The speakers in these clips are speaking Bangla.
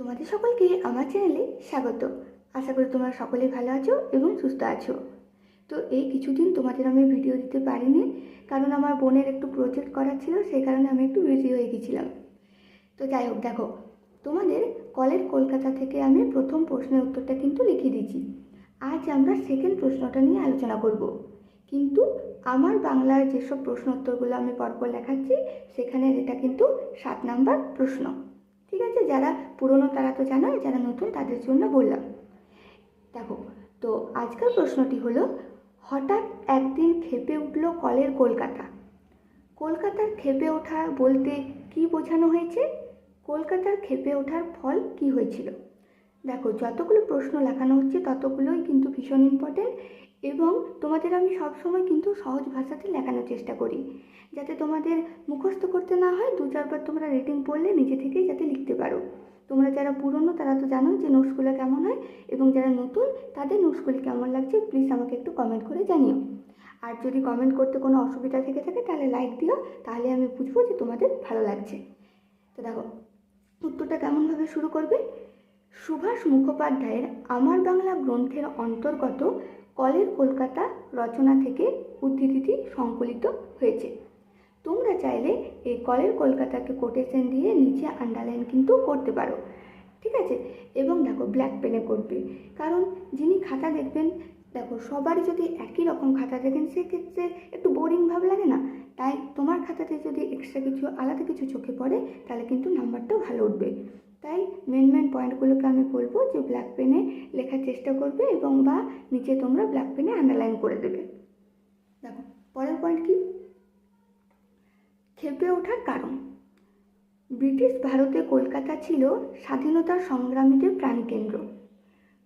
তোমাদের সকলকে আমার চ্যানেলে স্বাগত। আশা করি তোমরা সকলেই ভালো আছো এবং সুস্থ আছো। তো এই কিছুদিন তোমাদের আমি ভিডিও দিতে পারিনি, কারণ আমার বোনের একটু প্রজেক্ট করার ছিল, সেই কারণে আমি একটু বিজি হয়ে গেছিলাম। তো যাই হোক, দেখো, তোমাদের কলের কলকাতা থেকে আমি প্রথম প্রশ্নের উত্তরটা কিন্তু লিখে দিয়েছি। আজ আমরা সেকেন্ড প্রশ্নটা নিয়ে আলোচনা করব। কিন্তু আমার বাংলার যেসব প্রশ্ন উত্তরগুলো আমি পরপর লেখাচ্ছি, সেখানে এটা কিন্তু সাত নাম্বার প্রশ্ন। ঠিক আছে? যারা পুরনো তারা তো জানো যারা নতুন তাদের জন্য বললাম। দেখো, তো আজকের প্রশ্নটি হলো, হঠাৎ একদিন খেপে উঠল কলের কলকাতা। কলকাতার খেপে ওঠা বলতে কি বোঝানো হয়েছে? কলকাতার খেপে ওঠার ফল কি হয়েছিল? দেখো, যতগুলো প্রশ্ন লেখানো হচ্ছে ততগুলোই কিন্তু ভীষণ ইম্পর্টেন্ট এবং তোমাদের আমি সবসময় কিন্তু সহজ ভাষাতে লেখানোর চেষ্টা করি। যাতে তোমাদের মুখস্থ করতে না হয়, দু চারবার তোমরা রেটিং পড়লে নিজে থেকেই যাতে লিখতে পারো। তোমরা যারা পুরনো, তারা তো জানো যে নোটসগুলো কেমন হয় এবং যারা নতুন, তাদের নোটসগুলি কেমন লাগছে প্লিজ আমাকে একটু কমেন্ট করে জানিও। আর যদি কমেন্ট করতে কোনো অসুবিধা থেকে থাকে, তাহলে লাইক দিও, তাহলে আমি বুঝব যে তোমাদের ভালো লাগছে। তো দেখো, উত্তরটা কেমনভাবে শুরু করবে? সুভাষ মুখোপাধ্যায়ের আমার বাংলা গ্রন্থের অন্তর্গত কলের কলকাতা রচনা থেকে উদ্ধৃতিটি সংকলিত হয়েছে। তোমরা চাইলে এই কলের কলকাতাকে কোটেশন দিয়ে নিচে আন্ডারলাইন কিন্তু করতে পারো। ঠিক আছে? এবং দেখো ব্ল্যাক পেনে করবে। কারণ যিনি খাতা দেখবেন, দেখো সবারই যদি একই রকম খাতা দেখেন, সেক্ষেত্রে একটু বোরিং ভাব লাগে না? তাই তোমার খাতাতে যদি এক্সট্রা কিছু, আলাদা কিছু চোখে পড়ে, তাহলে কিন্তু নাম্বারটাও ভালো উঠবে। তাই মেন মেন পয়েন্টগুলোকে আমি বলব যে ব্ল্যাক পেনে লেখার চেষ্টা করবে এবং বা নিচে তোমরা ব্ল্যাক পেনে আন্ডারলাইন করে দেবে। দেখো, পরের পয়েন্ট কি? খেপে ওঠার কারণ। ব্রিটিশ ভারতে কলকাতা ছিল স্বাধীনতার সংগ্রামীদের প্রাণকেন্দ্র।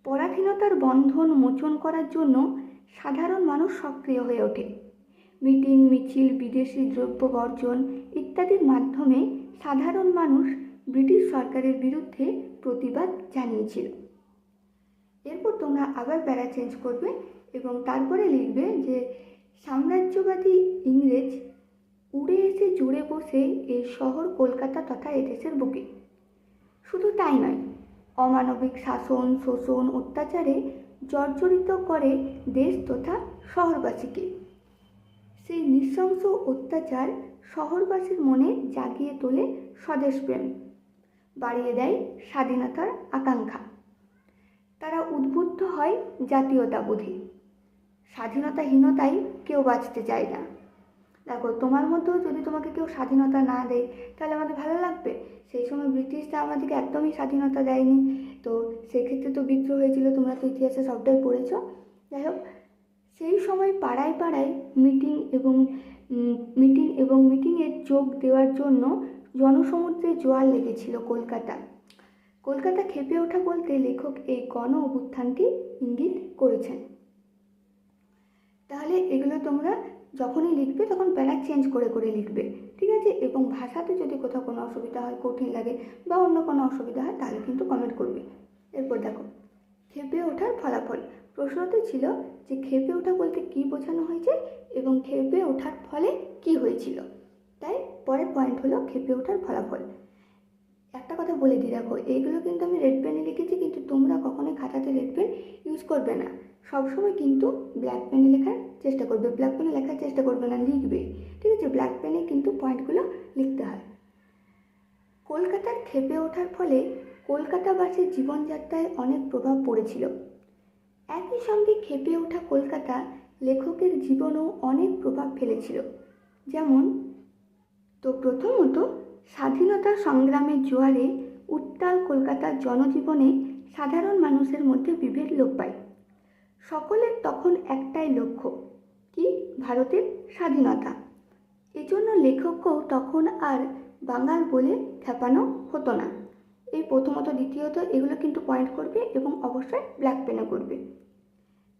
পরাধীনতার বন্ধন মোচন করার জন্য সাধারণ মানুষ সক্রিয় হয়ে ওঠে। মিটিং, মিছিল, বিদেশি দ্রব্য বর্জন ইত্যাদির মাধ্যমে সাধারণ মানুষ ব্রিটিশ সরকারের বিরুদ্ধে প্রতিবাদ জানিয়েছিল। এরপর তোমরা আবার প্যারা চেঞ্জ করবে এবং তারপরে লিখবে যে, সাম্রাজ্যবাদী ইংরেজ উড়ে এসে জুড়ে বসে এই শহর কলকাতা তথা এদেশের বুকে। শুধু তাই নয়, অমানবিক শাসন, শোষণ, অত্যাচারে জর্জরিত করে দেশ তথা শহরবাসীকে। সেই নৃশংস অত্যাচার শহরবাসীর মনে জাগিয়ে তোলে স্বদেশপ্রেম। বাড়িয়ে দেয় স্বাধীনতার আকাঙ্ক্ষা। তারা উদ্বুদ্ধ হয় জাতীয়তাবোধে। স্বাধীনতাহীনতায় কেউ বাঁচতে চায় না। দেখো, তোমার মধ্যেও যদি তোমাকে কেউ স্বাধীনতা না দেয়, তাহলে আমাদের ভালো লাগবে। সেই সময় ব্রিটিশরা আমাদেরকে একদমই স্বাধীনতা দেয়নি। তো সেক্ষেত্রে তো বিদ্রোহ হয়েছিল, তোমরা তো ইতিহাসে সবটাই পড়েছ। যাই হোক, সেই সময় পাড়ায় পাড়ায় মিটিং এবং মিটিং এবং মিটিংয়ে যোগ দেওয়ার জন্য জনসমুদ্রে জোয়ার লেগেছিল কলকাতা কলকাতা খেপে ওঠা বলতে লেখক এই গণ অভ্যুত্থানটি ইঙ্গিত করেছেন। তাহলে এগুলো তোমরা যখনই লিখবে তখন প্যারা চেঞ্জ করে করে লিখবে, ঠিক আছে? এবং ভাষাতে যদি কোথাও কোনো অসুবিধা হয়, কঠিন লাগে বা অন্য কোনো অসুবিধা হয়, তাহলে কিন্তু কমেন্ট করবে। এরপর দেখো, খেপে ওঠার ফলাফল। প্রশ্নটি ছিল যে খেপে ওঠা বলতে কী বোঝানো হয়েছে এবং খেপে ওঠার ফলে কি হয়েছিল? তাই পরের পয়েন্ট হলো খেপে ওঠার ফলাফল। একটা কথা বলে দিই, দেখো, এইগুলো কিন্তু আমি রেড পেনে লিখেছি, কিন্তু তোমরা কখনোই খাতাতে রেড পেন ইউজ করবে না। সবসময় কিন্তু ব্ল্যাক পেনে লেখার চেষ্টা করবে ব্ল্যাক পেনে লেখার চেষ্টা করবে না, লিখবে। ঠিক আছে ব্ল্যাক পেনে কিন্তু পয়েন্টগুলো লিখতে হয়। কলকাতার খেপে ওঠার ফলে কলকাতাবাসীর জীবনযাত্রায় অনেক প্রভাব পড়েছিল। একই সঙ্গে খেপে ওঠা কলকাতা লেখকের জীবনেও অনেক প্রভাব ফেলেছিল। যেমন তো প্রথমত স্বাধীনতা সংগ্রামের জোয়ারে উত্তাল কলকাতার জনজীবনে সাধারণ মানুষের মধ্যে বিভেদ লোপ পায়। সকলের তখন একটাই লক্ষ্য, কি? ভারতের স্বাধীনতা। এজন্য লেখককেও তখন আর বাঙাল বলে খেপানো হতো না। এই প্রথমত, দ্বিতীয়ত এগুলো কিন্তু পয়েন্ট করবে এবং অবশ্যই ব্ল্যাক পেনে করবে।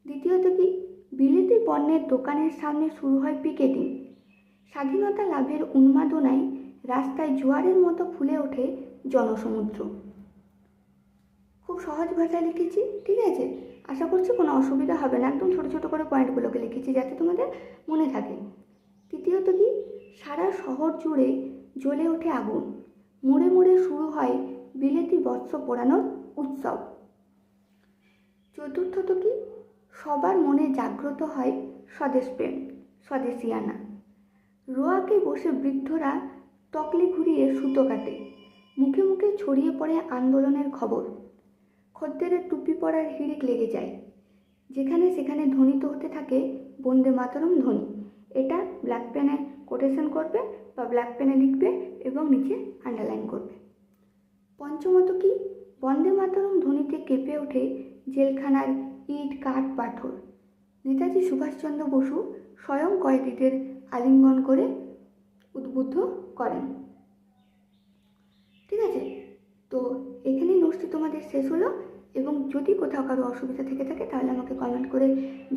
দ্বিতীয়ত কি? বিলিতি পণ্যের দোকানের সামনে শুরু হয় পিকেটিং। স্বাধীনতা লাভের উন্মাদনায় রাস্তায় জোয়ারের মতো ফুলে ওঠে জনসমুদ্র। খুব সহজ ভাষায় লিখেছি, ঠিক আছে? আশা করছি কোনো অসুবিধা হবে না। একদম ছোটো ছোটো করে পয়েন্টগুলোকে লিখেছি যাতে তোমাদের মনে থাকে। তৃতীয়ত কি? সারা শহর জুড়ে জ্বলে ওঠে আগুন। মোড়ে মোড়ে শুরু হয় বিলেতি বস্ত্র পোড়ানোর উৎসব। চতুর্থত কি? সবার মনে জাগ্রত হয় স্বদেশপ্রেম স্বদেশিয়ানা। রোয়াকে বসে বৃদ্ধরা তকলি ঘুরিয়ে সুতো কাটে। মুখে মুখে ছড়িয়ে পড়ে আন্দোলনের খবর। খদ্দেরের টুপি পরার হিড়িক লেগে যায়। যেখানে সেখানে ধ্বনিত হতে থাকে, বন্দে মাতরম ধ্বনি। এটা ব্ল্যাক পেনে কোটেশন করবে বা ব্ল্যাক পেনে লিখবে এবং নিচে আন্ডারলাইন করবে। পঞ্চমত কি? বন্দে মাতরম ধ্বনিতে কেঁপে ওঠে জেলখানার ইট, কাঠ, পাথর। নেতাজি সুভাষচন্দ্র বসু স্বয়ং কয়েদিদের আলিঙ্গন করে উদ্বুদ্ধ করেন। ঠিক আছে? তো এখানেই নোটসটি তোমাদের শেষ হলো এবং যদি কোথাও কারও অসুবিধা থেকে থাকে তাহলে আমাকে কমেন্ট করে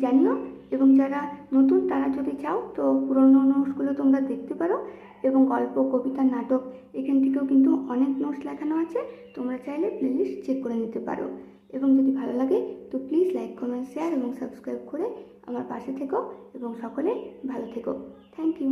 জানিও এবং যারা নতুন তারা যদি চাও তো পুরনো নোটসগুলো তোমরা দেখতে পারো এবং গল্প, কবিতা, নাটক এখান থেকেও কিন্তু অনেক নোটস লেখানো আছে। তোমরা চাইলে প্লেলিস্ট চেক করে নিতে পারো। এবং যদি ভালো লাগে, তো প্লিজ লাইক কমেন্ট শেয়ার এবং সাবস্ক্রাইব করে আমার পাশে থেকো এবং সকলে ভালো থেকো। Thank you